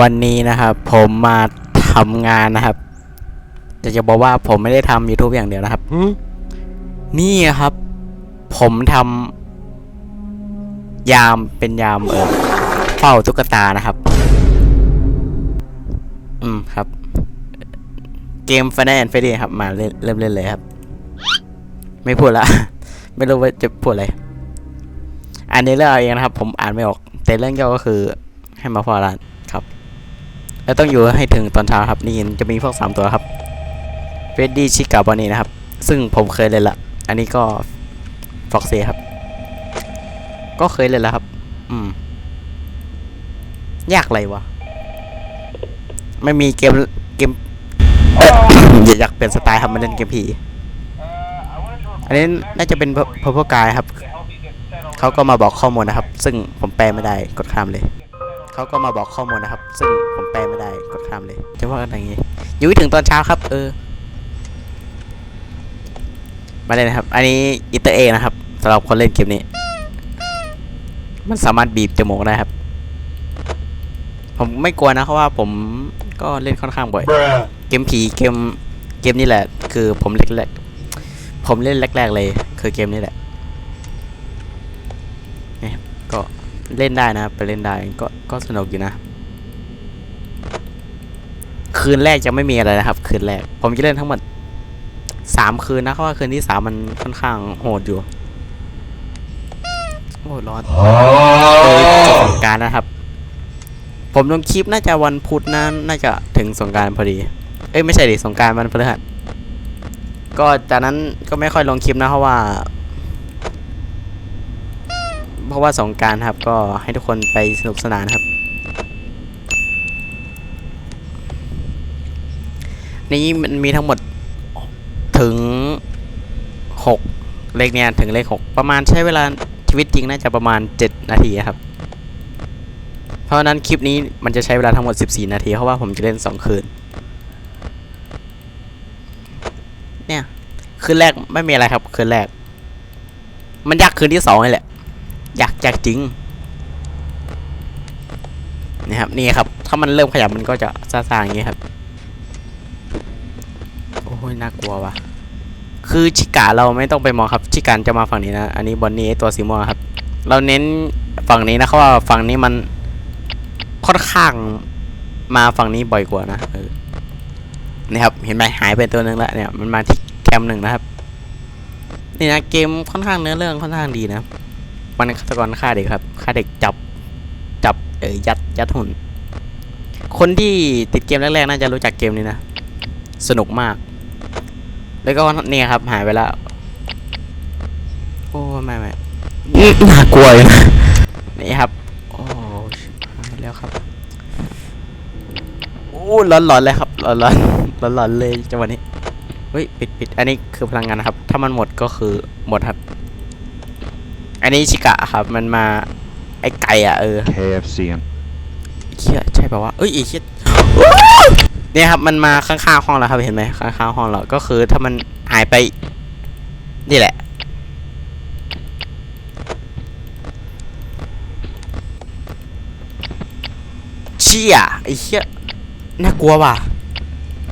วันนี้นะครับผมมาทำงานนะครับอยากจะบอกว่าผมไม่ได้ทำ YouTube อย่างเดียวนะครับ นี่ครับ ผมทำยามเป็นยามเออเฝ้าตุ๊กตานะครับ อืมครับ เกม f i n a l f r e d d y ครับ มาเล่นเริ่มเล่นเลยครับ ไม่พูดละ ไม่รู้ว่าจะพูดอะไร อันนี้เรื่องเอาเองนะครับ ผมอ่านไม่ออก แต่เรื่องย่อก็คือให้มาฟอร้านครับ แล้วต้องอยู่ให้ถึงตอนเช้าครับนี่จะมีพวกสามตัวครับเฟดดี้ชิกาบอนี่นะครับ ซึ่งผมเคยเล่นละอันนี้ก็ฟ็อกซี่ครับ ก็เคยเล่นแล้วครับ อืม ยากอะไรวะ ไม่มีเกมเกมเอออยากเปลี่ยนสไตล์ครับมาเล่นเกมผีอันนี้น่าจะเป็นพพกายครับ เขาก็มาบอกข้อมูลนะครับ ซึ่งผมแปลไม่ได้กดข้ามเลย เขาก็มาบอกข้อมูลนะครับ ซึ่งผมแปลไม่ได้กดข้ามเลย จะว่ากันอย่างงี้อยู่ถึงตอนเช้าครับ เออ มาเลยนะครับ อันนี้อิเตอร์เอนะครับสำหรับคนเล่นเกมนี้ มันสามารถบีบจมูกได้ครับ ผมไม่กลัวนะเพราะว่าผมก็เล่นค่อนข้างบ่อย เกมผีเกมเกมนี้แหละ คือผมเล็กๆผมเล่นแรก ๆ เลย คือเกมนี้แหละนี่ครับก็ เล่นได้นะไปเล่นได้ก็ก็สนุกอยู่นะ คืนแรกจะไม่มีอะไรนะครับ คืนแรก ผมจะเล่นทั้งหมดสามคืนนะเพราะว่าคืนที่สามมันค่อนข้างโหดอยู่โอ้ร้อนเลยจะสงการนะครับ ผมลงคลิปน่าจะวันพุธนั้นน่าจะถึงสงการพอดี เอ้ยไม่ใช่ดิสงการวันพฤหัสก็จากนั้นก็ไม่ค่อยลงคลิปนะเพราะว่า เพราะว่าสงการครับก็ให้ทุกคนไปสนุกสนานครับ นี้มันมีทั้งหมดถึงหกเลขเนี่ยถึงเลขหกประมาณใช้เวลาชีวิตจริงน่าจะประมาณเจ็ดนาทีครับ เพราะนั้นคลิปนี้มันจะใช้เวลาทั้งหมด 14 นาที เพราะว่าผมจะเล่น 2 คืน เนี่ย คืนแรกไม่มีอะไรครับ คืนแรก มันยากคืนที่สองนี่แหละ อยากอยากจริงนี่ครับนี่ครับ ถ้ามันเริ่มขยับมันก็จะซาๆอย่างงี้ครับ โอ้ยน่ากลัวว่ะ คือชิกาเราไม่ต้องไปมองครับ ชิการจะมาฝั่งนี้นะ อันนี้บอนนี่ไอตัวสีม่วงครับ เราเน้นฝั่งนี้นะเขาว่าฝั่งนี้มันค่อนข้างมาฝั่งนี้บ่อยกว่านะออนี่ครับ เห็นไหมหายไปตัวหนึ่งแล้วเนี่ย มันมาที่แคมหนึ่งนะครับ นี่นะเกมค่อนข้างเนื้อเรื่องค่อนข้างดีนะ มันฆาตกรฆ่าเด็กครับฆ่าเด็กจับจับเออยัดยัดหุ่น คนที่ติดเกมแรกๆน่าจะรู้จักเกมนี้นะ สนุกมาก แล้วก็เนี่ยครับ หายไปแล้วโอ้ไม่ไม่น่ากลัวเลยนะนี่ครับโอ้ชิบหายแล้วครับโอ้ร้อนร้อนๆเลยครับร้อนร้อนร้อนร้อนๆเลยจังหวะนี้เฮ้ยปิดปิดอันนี้คือพลังงานนะครับ ถ้ามันหมดก็คือหมดครับ อันนี้ชิกะครับ มันมาไอไก่อะเออ KFC ไอ้เชี่ยใช่ป่าวะเอ้ยไอ้เชี่ยเนี่ยครับมันมาข้างๆห้องเราครับเห็นไหมข้างๆห้องเราก็คือถ้ามันหายไป นี่แหละ เชี่ยไอ้เชี่ยน่ากลัวว่ะ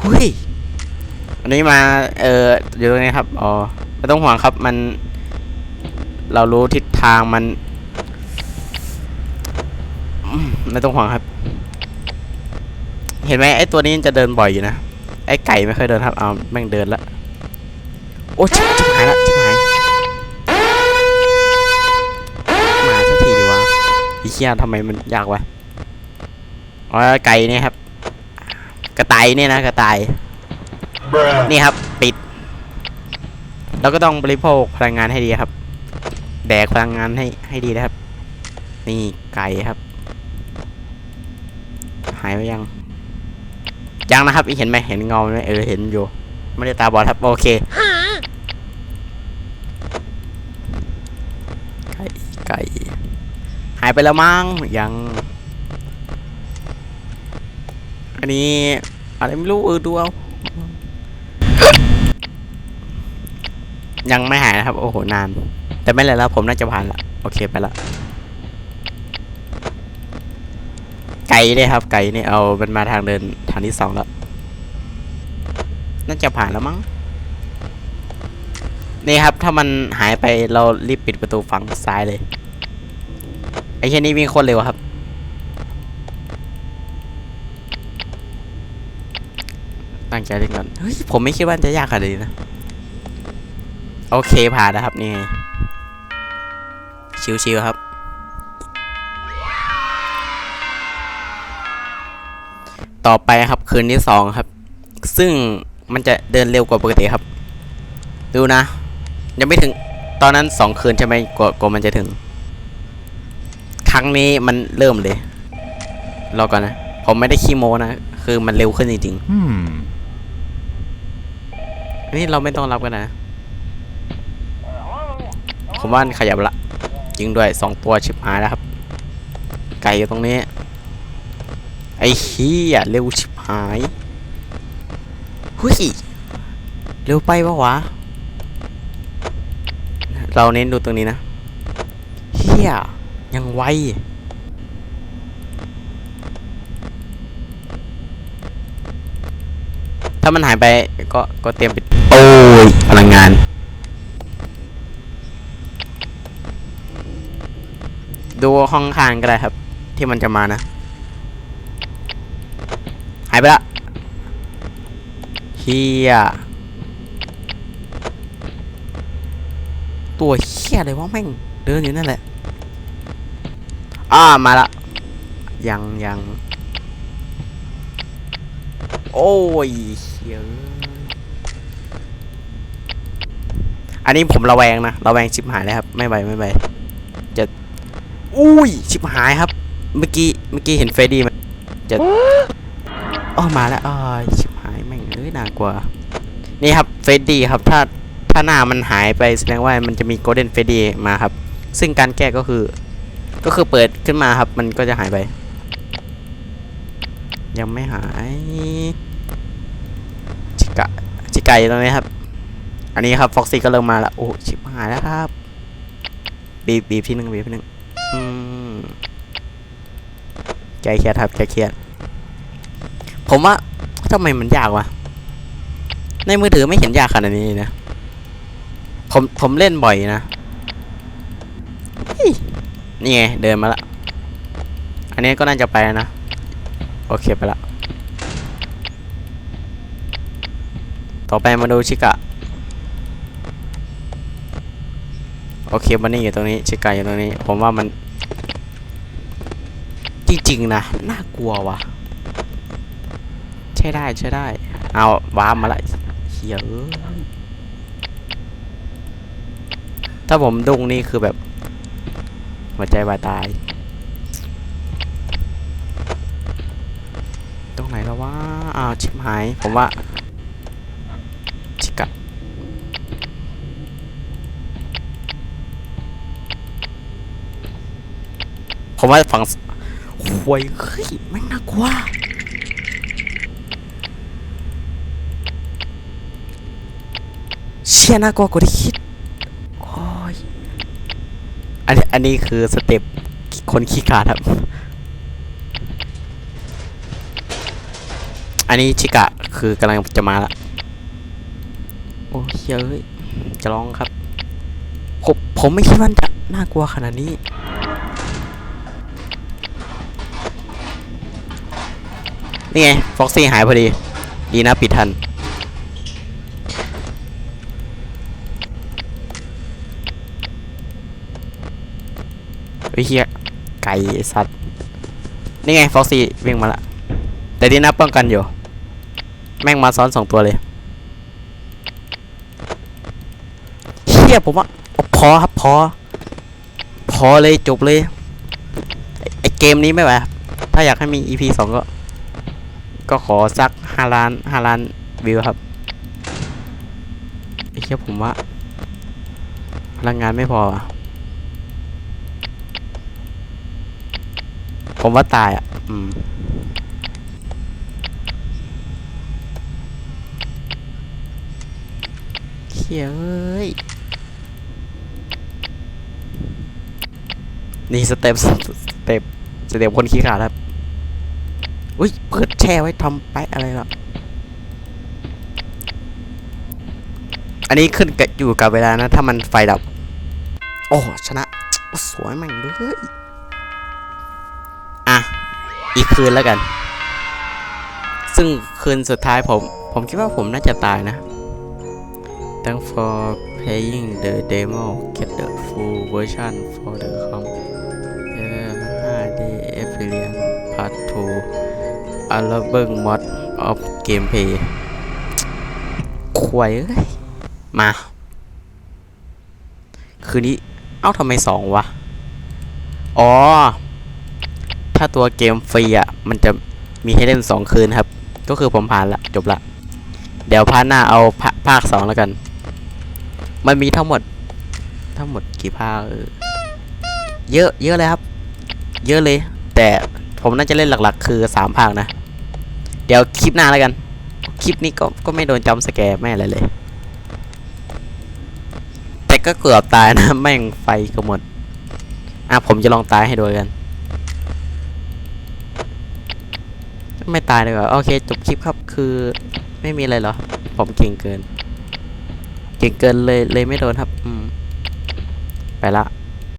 เฮ้ยอันนี้มาเอออยู่ตรงนี้ครับอ๋อไม่ต้องห่วงครับมัน เรารู้ทิศทางมันไม่ต้องห่วงครับ เห็นไหมไอ้ตัวนี้จะเดินบ่อยอยู่นะ ไอ้ไก่ไม่เคยเดินครับ เอาแม่งเดินละ โอ้ชิบหายละชิบหายมาสักทีดีวะไอ้เชี่ยทำไมมันยากวะ อ๋อไก่เนี่ยครับ กระต่ายเนี่ยนะกระต่าย นี่ครับ ปิด เราก็ต้องบริโภคพลังงานให้ดีครับ แดกพลังงานให้ให้ดีนะครับ นี่ไก่ครับ หายไปยัง ยังนะครับเห็นไหมเห็นเงาไหมเออเห็นอยู่ ไม่ได้ตาบอดครับ โอเคไก่ไก่หายไปแล้วมั้งยัง อันนี้อะไรไม่รู้เออดูเอายังไม่หายนะครับ โอ้โหนาน แต่ไม่เลยแล้วผมน่าจะผ่านละโอเคไปละไก่เนี่ยครับ ไก่เนี่ยเอาเป็นมาทางเดินทางที่สองแล้วน่าจะผ่านแล้วมั้งนี่ครับ ถ้ามันหายไปเรารีบปิดประตูฝั่งซ้ายเลยไอ้แค่นี้วิ่งโคตรเร็วครับ ตั้งใจเล่นก่อนเฮ้ยผมไม่คิดว่าจะยากขนาดนี้นะ โอเคผ่านนะครับนี่ ชิวๆครับ ต่อไปครับคืนที่สองครับ ซึ่งมันจะเดินเร็วกว่าปกติครับ ดูนะ ยังไม่ถึงตอนนั้นสองคืนใช่ไหมกว่ากว่ามันจะถึง ครั้งนี้มันเริ่มเลย รอก่อนนะ ผมไม่ได้ขี้โม้นะ คือมันเร็วขึ้นจริง Hmm. ๆนี่เราไม่ต้องรับกันนะ ผมว่าขยับละ จริงด้วยสองตัวชิบหายแล้วครับ ไก่อยู่ตรงนี้ ไอ้เฮียเร็วชิบหายหุยเร็วไปปะวะ เราเน้นดูตรงนี้นะเฮียยังไวถ้ามันหายไปก็ก็เตรียมปิดโอ้ยพลังงาน ดูห้องข้างก็ได้ครับ ที่มันจะมานะ หายไปละเฮียตัวเฮียเลยวะแม่ง เดินอยู่นั่นแหละ อ่ามาละ ยังยังโอ้ยเฮียอันนี้ผมระแวงนะ ระแวงชิบหายเลยครับ ไม่ไหวไม่ไหวจะ อุ้ยชิบหายครับ เมื่อกี้เมื่อกี้เห็นเฟรดดี้มันจะอ้อมาแล้วอ้ยชิบหายแม่งเอ้ยน่ากลัวนี่ครับเฟรดดี้ครับถ้าถ้าหน้ามันหายไปแสดงว่ามันจะมีโกลเด้นเฟรดดี้มาครับ ซึ่งการแก้ก็คือ ก็คือเปิดขึ้นมาครับ มันก็จะหายไป ยังไม่หายชิกะชิกะอยู่ตรงนี้ครับ อันนี้ครับฟ็อกซี่ก็เริ่มมาแล้วโอ้ชิบหายแล้วครับบีบบีบที่หนึ่งบีบที่หนึ่งืมใจเครียดครับใจเครียด ผมว่าทำไมมันยากวะ ในมือถือไม่เห็นยากขนาดนี้นะ ผมผมเล่นบ่อยนะ นี่ไงเดินมาละ อันนี้ก็น่าจะไปนะ โอเคไปละต่อไปมาดูชิกะ โอเคบันนี่อยู่ตรงนี้ ชิกะอยู่ตรงนี้ ผมว่ามัน จริงๆนะน่ากลัววะใช่ได้ใช่ได้ เอาว้ามาละเฮียอ้ยถ้าผมดุ้งนี่คือแบบหัวใจวายตาย ตรงไหนแล้ววะอ้าวชิบหาย ผมว่าชิกะผมว่าฝั่ง หวยเฮ้ยแม่งน่ากลัวเชี่ยน่ากลัวกว่าที่คิดโอ้ยอันนี้อันนี้คือสเต็ปคนขี้ขาดครับ อันนี้ชิกะคือกำลังจะมาละ โอ้ยเอ้ย จะร้องครับ ผมผมไม่คิดว่าจะน่ากลัวขนาดนี้ นี่ไงฟ็อกซี่หายพอดี ดีนะปิดทัน เฮ้ยเฮียไก่สัตว์ นี่ไงฟ็อกซี่วิ่งมาละ แต่ดีนะป้องกันอยู่ แม่งมาซ้อนสองตัวเลยเฮียผมว่าพอครับพอ พอเลยจบเลย ไอไอเกมนี้ไม่ไหวครับถ้าอยากให้มี EP สองก็ ก็ขอสักห้าล้านห้าล้านวิวครับไอ้เชี่ยผมว่า พลังงานไม่พอ ผมว่าตายอะ อืมเขี้ยเอ้ย นี่สเต็ปสเต็ปสเต็ปคนขี้ขลาดครับ อุ้ยเปิดแช่ไว้ทำไปอะไรล่ะอันนี้ขึ้นกับอยู่กับเวลานะ ถ้ามันไฟดับ โอ้ชนะโอ้สวยแม่งเลยอะ อีกคืนแล้วกัน ซึ่งคืนสุดท้ายผม ผมคิดว่าผมน่าจะตายนะ Thank for playing the demo get the full version for the com 5D experience part 2 a l b u m mod of gameplay ควยเอ้ย มา คืนนี้ เอ้าทำไมสองวะ อ๋อ ถ้าตัวเกมฟรีอะ มันจะมีให้เล่นสองคืนครับ ก็คือผมผ่านละ จบละ เดี๋ยวพาร์ทหน้าเอาภาภาคสองแล้วกัน มันมีทั้งหมด ทั้งหมดกี่ภาคเออเยอะ เยอะเลยครับ เยอะเลย แต่ ผมน่าจะเล่นหลัก ๆ คือสามภาคนะ เดี๋ยวคลิปหน้าแล้วกัน คลิปนี้ก็ก็ไม่โดนจำสแกร์ไม่อะไรเลย แต่ก็เกือบตายนะแม่งไฟก็หมด อะผมจะลองตายให้ดูกัน ไม่ตายเลยเหรอโอเคจบคลิปครับคือไม่มีอะไรหรอ ผมเก่งเกิน เก่งเกินเลยเลยไม่โดนครับ อืม ไปละ